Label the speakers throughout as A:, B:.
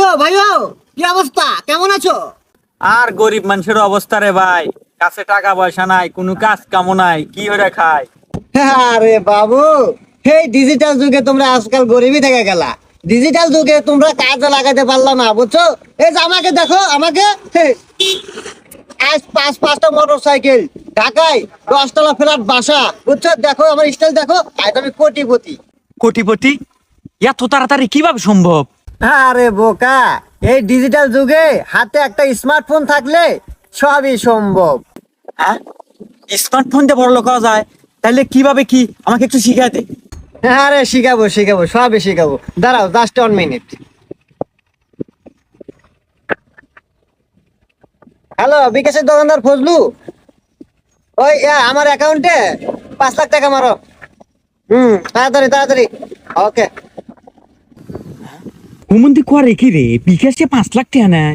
A: কি ও ভাইও কি অবস্থা? কেমন আছো?
B: আর গরিব মানুষের অবস্থা রে ভাই। কাছে টাকা পয়সা নাই কোনো কাজ কামো নাই কি হয়ে খায়?
A: আরে বাবু এই ডিজিটাল যুগে তোমরা আজকাল গরিবই থেকে গেলা। ডিজিটাল যুগে তোমরা কাজে লাগাতে পারলা না বুঝছ? এই যে আমাকে দেখো আমাকে আজ পাঁচ পাঁচটা মোটর সাইকেল ঢাকায় দশতলা ফ্ল্যাট বাসা বুঝছ? দেখো আমার স্টাইল দেখো আজ আমি কোটিপতি।
B: কোটিপতি? এত তাড়াতাড়ি কীভাবে সম্ভব?
A: আরে বোকা এই ডিজিটাল যুগে হাতে একটা স্মার্টফোন থাকলে সবই সম্ভব।
B: হ্যাঁ? স্মার্টফোন দিয়ে বড় লোক করা যায়। তাহলে কীভাবে কি? আমাকে একটু শিখাই দে।
A: আরে শিখাবো শিখাবো সবই শিখাবো। দাঁড়াও জাস্ট ওয়ান মিনিট হ্যালো বিকাশের দোকানদার ফজলু? ওই আমার অ্যাকাউন্টে পাঁচ লাখ টাকা মারো। হুম তাড়াতাড়ি তাড়াতাড়ি। ওকে।
B: হুমন্দি করে কি রে? বিকাশে পাঁচ লাখ টাকা নেয়।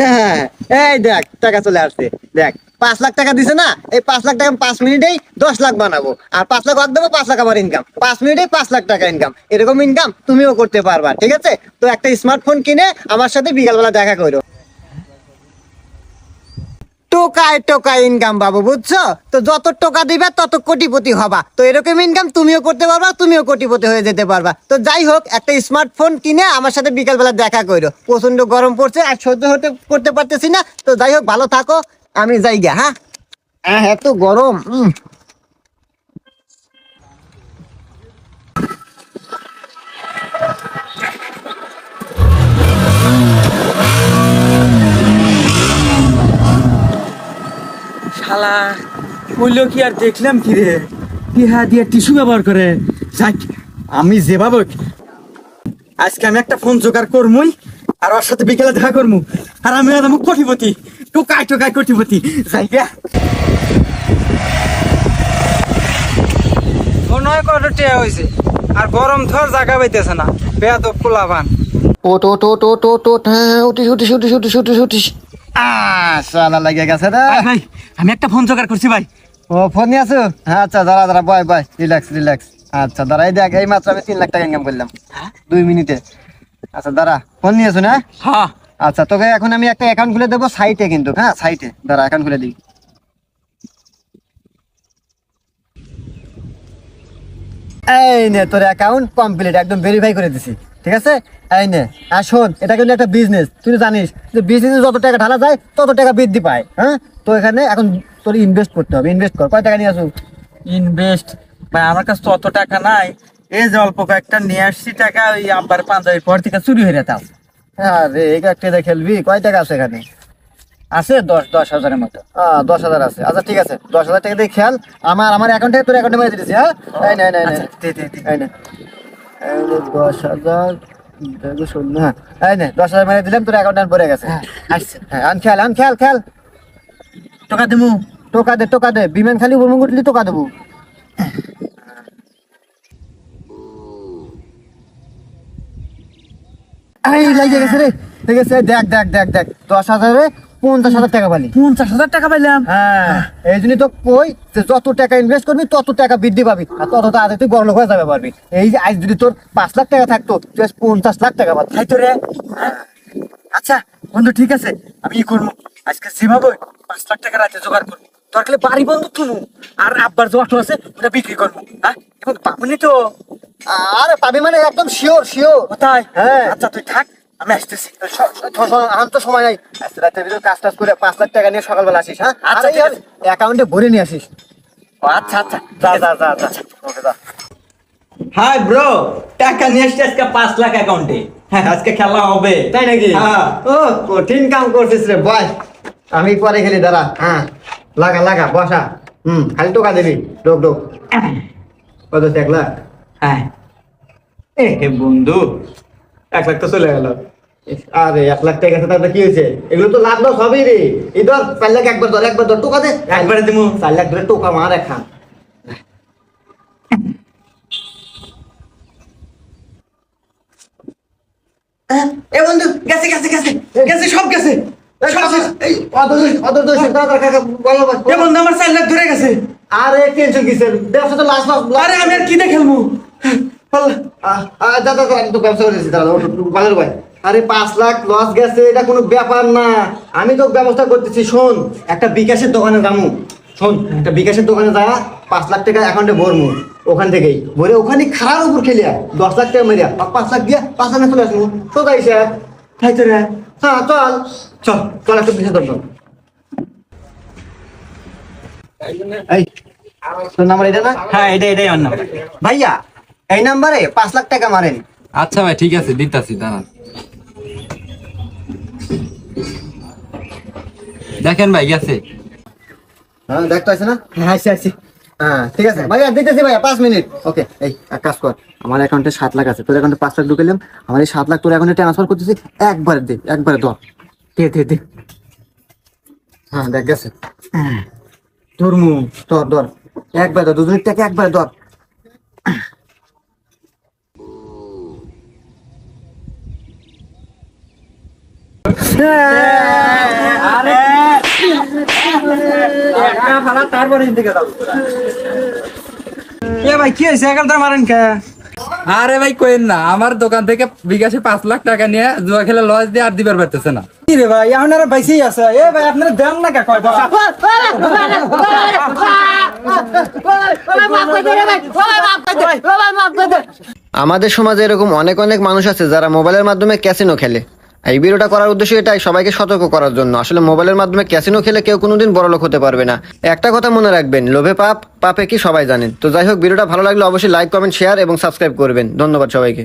A: হ্যাঁ এই দেখ, টাকা চলে আসছে। দেখ, পাঁচ লাখ টাকা দিছে না, এই পাঁচ লাখ টাকা পাঁচ মিনিটেই দশ লাখ বানাবো। আর পাঁচ লাখ দেবো, পাঁচ লাখ আমার ইনকাম পাঁচ মিনিটেই পাঁচ লাখ টাকা ইনকাম এরকম ইনকাম তুমিও করতে পারবা, ঠিক আছে? তো একটা স্মার্টফোন কিনে আমার সাথে বিকালবেলা দেখা করো। টোকায় টোকায় ইনকাম বাবু বুঝছ? তো যত টোকা দিবে তত কোটিপতি হবা। তো এরকম ইনকাম তুমিও করতে পারবা তুমিও কোটিপতি হয়ে যেতে পারবা। তো যাই হোক একটা স্মার্টফোন কিনে আমার সাথে বিকালবেলা দেখা করো প্রচণ্ড গরম পড়ছে আর সহ্য হতে করতে পারতেছি না। তো যাই হোক ভালো থাকো আমি যাই গিয়া হ্যাঁ হ্যাঁ। এত গরম
B: কইলো কি আর দেখলাম কি রে? ইহা দিয়ে টিস্যু ব্যবহার করে। যাক আমি যেভাবে আজকে আমি একটা ফোন জোগাড় করমুই আর ওর সাথে বিকেলে দেখা করমু। আর আমি আর কোটিপতি টোকাই টোকাই কোটিপতি। যাই গে।
C: নয় কত টিয়া হয়েছে আর গরম থর জায়গা পাইতেছে না। বেয়াদ পোলাবান
A: ওট ওট ওট ওট ওট ওট হ্যাঁ উঠিস উঠিস উঠিস উঠিস উঠিস উঠিস। আহ সালা লাগে গেছে রে।
B: ভাই ভাই আমি একটা ফোন জোগাড় করছি ভাই।
A: ও ফোন নিয়ে আসো। হ্যাঁ আচ্ছা দাঁড়া দাঁড়া বয় বয় রিল্যাক্স রিল্যাক্স আচ্ছা দাঁড়া এই দেখ এই মাত্র আমি তিন লাখ টাকা ইনকাম করলাম। দুই মিনিটে। আচ্ছা দাঁড়া ফোন নিয়ে আসো না।
B: হ্যাঁ।
A: আচ্ছা তোকে এখন আমি একটা অ্যাকাউন্ট খুলে দেবো সাইটে কিন্তু হ্যাঁ সাইটে দাঁড়া অ্যাকাউন্ট খুলে দিই। এই নে তোর অ্যাকাউন্ট কমপ্লিট একদম ভেরিফাই করে দিছি ঠিক আছে? এই নে আর শোন এটা কিন্তু একটা বিজনেস তুই জানিস যে বিজনেসে যত টাকা ঢালা যায় তত টাকা বৃদ্ধি পায় হ্যাঁ? তো এখানে এখন তোর ইনভেস্ট করতে হবে ইনভেস্ট কর। কয় টাকা নিয়ে আসুন
B: ইনভেস্ট ভাই আমার কাছে তো অত টাকা নাই। এই যে অল্প কয়েকটা নিয়ে আসছি টাকা ওই আব্বার পাঞ্জাবি পর থেকে চুরি হয়ে যেতাম।
A: হ্যাঁ রে এই একটা খেলবি? কয় টাকা আছে এখানে?
B: আছে দশ দশ হাজারের মতো।
A: আহ, দশ হাজার আছে। আচ্ছা ঠিক আছে। দশ হাজার টাকা দিয়ে খেয়াল আমার আমার অ্যাকাউন্টে তোর অ্যাকাউন্টে মেরে দিতেছি হ্যাঁ? এই নে, নে, নে।
B: আচ্ছা,
A: দশ হাজার শূন্য হ্যাঁ। এই নে দশ হাজার মেরে দিলাম তোর অ্যাকাউন্টে পড়ে গেছে।
B: আসছে।
A: হ্যাঁ আন খেয়াল আন খেয়াল খেয়াল
B: টাকা দেবো
A: টোকা দে টোকা দে। বিমান খালি উড়মুখ উঠলি টোকা দেবো। এই গেছে রে ঠিক আছে দেখ দেখ দেখ দেখ। দশ হাজারে পঞ্চাশ হাজার টাকা পালি।
B: পঞ্চাশ হাজার টাকা পাইলাম।
A: হ্যাঁ এই জন্যই তো কই যে যত টাকা ইনভেস্ট করবি তত টাকা বৃদ্ধি পাবি। আর তত তাড়াতাড়ি তুই বড় লোক হয়ে যাবে পারবি। এই যে আজ যদি তোর পাঁচ লাখ টাকা থাকতো তুই আজ পঞ্চাশ লাখ টাকা পাবি।
B: তাই তো রে। আচ্ছা বন্ধু ঠিক আছে। আমি ই করব। আজকে যেভাবে পাঁচ লাখ টাকা রাতে জোগাড় করব। তোর খালি বাড়ি বন্ধু তুলু আর আব্বার যে অটো আছে ওটা বিক্রি করব। হ্যাঁ এখন পাবনি তো।
A: আরে পাবি মানে একদম শিওর শিওর
B: কোথায়?
A: হ্যাঁ।
B: আচ্ছা তুই থাক আমি আসতেছি।
A: আমার তো সময় নাই। আজকে রাতের ভিতরে কাজ টাজ করে পাঁচ লাখ টাকা নিয়ে সকালবেলা আসিস হ্যাঁ?
B: আচ্ছা,
A: আচ্ছা। অ্যাকাউন্টে ভরে নিয়ে আসিস।
B: আচ্ছা আচ্ছা।
A: যা যা যা যা। ওকে যা।
B: হাই ব্রো টাকা নিয়ে আসছি আজকে পাঁচ লাখ অ্যাকাউন্টে হ্যাঁ আজকে খেলা হবে।
A: তাই নাকি?
B: হ্যাঁ।
A: ও কঠিন কাম করছিস রে বয়। আমি পরে খেলি দাঁড়া। হ্যাঁ। লাগা লাগা বসা। হুম খালি টোকা দিবি। ডোক ডোক কত এক লাখ
B: হ্যাঁ। এ বন্ধু এক লাখ তো চলে গেল।
A: আরে এক লাখ টাকা তাতে কি হয়েছে? এগুলো তো লাভ লস হবেই রে। এই ধর চার লাখ একবার ধর একবার ধর টোকা দে।
B: একবারে দিমু।
A: চার লাখ ধরে টোকা মার এখান।
B: এ বন্ধু গেছে গেছে গেছে। গেছে সব গেছে। আমার চার লাখ ধরে গেছে।
A: আরে টেনশন কিসের? ব্যবসা তো লাস্ট
B: আরে আমি আর কি খেলব?
A: দাদা আমি তো ব্যবসা করেছি দাদা বাজার ভাই। আরে পাঁচ লাখ লস গেছে এটা কোনো ব্যাপার না। আমি তো ব্যবস্থা করতেছি শোন একটা বিকাশের দোকানে যাব শোন একটা বিকাশের দোকানে যা পাঁচ লাখ টাকা অ্যাকাউন্টে ভরমু ওখান থেকেই। ভরে ওখানে খারার উপর খেলিয়া দশ লাখ টাকা মেরিয়া পাঁচ লাখ দিয়া পাঁচ লাখ চলে আসব। তো তাই স্যার। তাই তো রে। হ্যাঁ চল। চল চল একটা বিকাশের দোকান এই তোর নাম্বার এটা না?
B: হ্যাঁ এটা এটাই আমার নাম্বার
A: ভাইয়া এই নাম্বারে পাঁচ লাখ টাকা মারেন।
D: আচ্ছা ভাই ঠিক আছে দিতাছি দাঁড়ান। দেখেন ভাই গেছে।
A: হ্যাঁ দেখতে আছে না?
B: হ্যাঁ
A: হ্যাঁ ঠিক আছে। ভাইয়া দিতেছি ভাইয়া পাঁচ মিনিট। ওকে এই এক কাজ কর। আমার অ্যাকাউন্টে সাত লাখ আছে। তোর অ্যাকাউন্টে পাঁচ লাখ ঢুকেলাম আমার এই সাত লাখ তোর অ্যাকাউন্টে ট্রান্সফার করতেছি। একবার দে একবারে ধর।
B: দে দে দে।
A: হ্যাঁ দেখ গেছে।
B: তোর মুখ
A: ধর ধর। একবারে ধর দুজনের টাকা একবারে ধর
B: তারপরে ভাই কি হয়েছে? একাল মারেন কে?
D: আরে ভাই কইন না আমার দোকান থেকে বিকাশে পাঁচ লাখ টাকা নিয়ে জুয়া খেলে লস দিয়ে আর দিবার পারতেছে না
B: কি রে ভাই আপনারা বাইসেই আছে এ ভাই আপনারা দেন না কে কয়
A: আমাদের সমাজে এরকম অনেক অনেক মানুষ আছে যারা মোবাইলের মাধ্যমে ক্যাসিনো খেলে এই ভিডিওটা করার উদ্দেশ্য এটাই, সবাইকে সতর্ক করার জন্য। আসলে মোবাইলের মাধ্যমে ক্যাসিনো খেলে কেউ কোনোদিন বড়লোক হতে পারবে না। একটা কথা মনে রাখবেন, লোভে পাপ, পাপে কি সবাই জানেন। তো যাই হোক, ভিডিওটা ভালো লাগলে অবশ্যই লাইক কমেন্ট শেয়ার এবং সাবস্ক্রাইব করবেন। ধন্যবাদ সবাইকে।